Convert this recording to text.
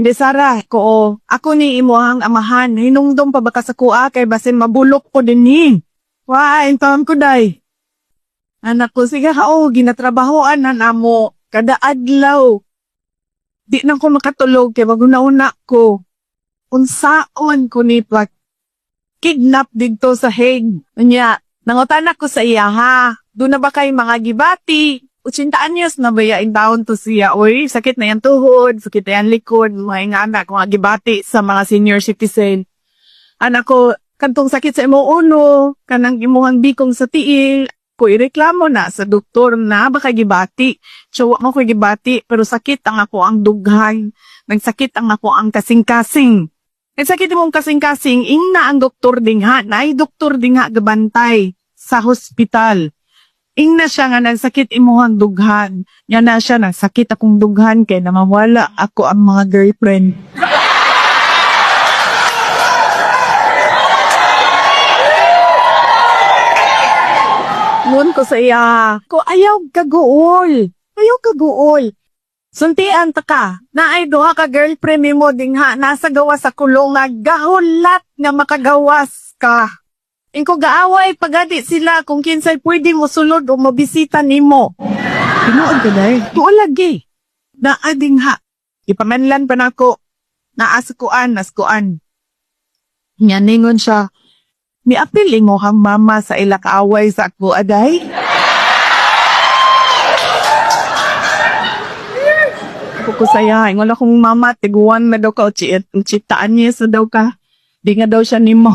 Hindi Sara, ko ako ni imuhang amahan. Hinungdom pa baka sa kuha kay basin mabulok ko din ni. Wa, intawan ko day. Anak ko, sige ka, oh, ginatrabahoan na namo. Kada adlaw. Di na ko makatulog kay maguna-una ko. Unsaon ko ni pag kidnap dito sa Hague. Nya, nangotanak ko sa iya ha. Doon na ba kay mga gibati? 80 anyos na ba yain taon to siya? Uy, sakit na yan tuhod, sakit na yan likod, mga nga anak, mga gibati sa mga senior citizen. Anak ko, kantong sakit sa imo uno, kanang imuhang bikong sa tiil, ko ireklamo na sa doktor na baka gibati. So, mo ko gibati, pero sakit ang ako ang dughan. Nagsakit ang ako ang kasing-kasing. Nagsakit mong kasing-kasing, ing na ang doktor ding ha, na ay doktor ding ha gabantay sa hospital. Ing na siya nga nagsakit imuhang dughan. Nga na siya nagsakit akong dughan kay namawala ako ang mga girlfriend. Ngun ko sa iya, ko ayaw kaguol. Ayaw kaguol. Suntian ta ka, na ay duha ka girlfriend mo dingha nasa gawa sa kulong nga gahulat nga makagawas ka. Ingko gaaway pagadi sila kung kinsay pwede mo sulod o mabisita nimo. Tinuod ka dai. Tuo lagi. Na ading ha. Ipamanlan pa nako. Naaskuan, naskuan. Nyaningon siya. Miapil mo hang mama sa ila kaaway sa ako aday. Ako ko saya, ingon akong mama, tiguan na daw ka, chitaan niya sa daw ka. Di nga daw siya nimo.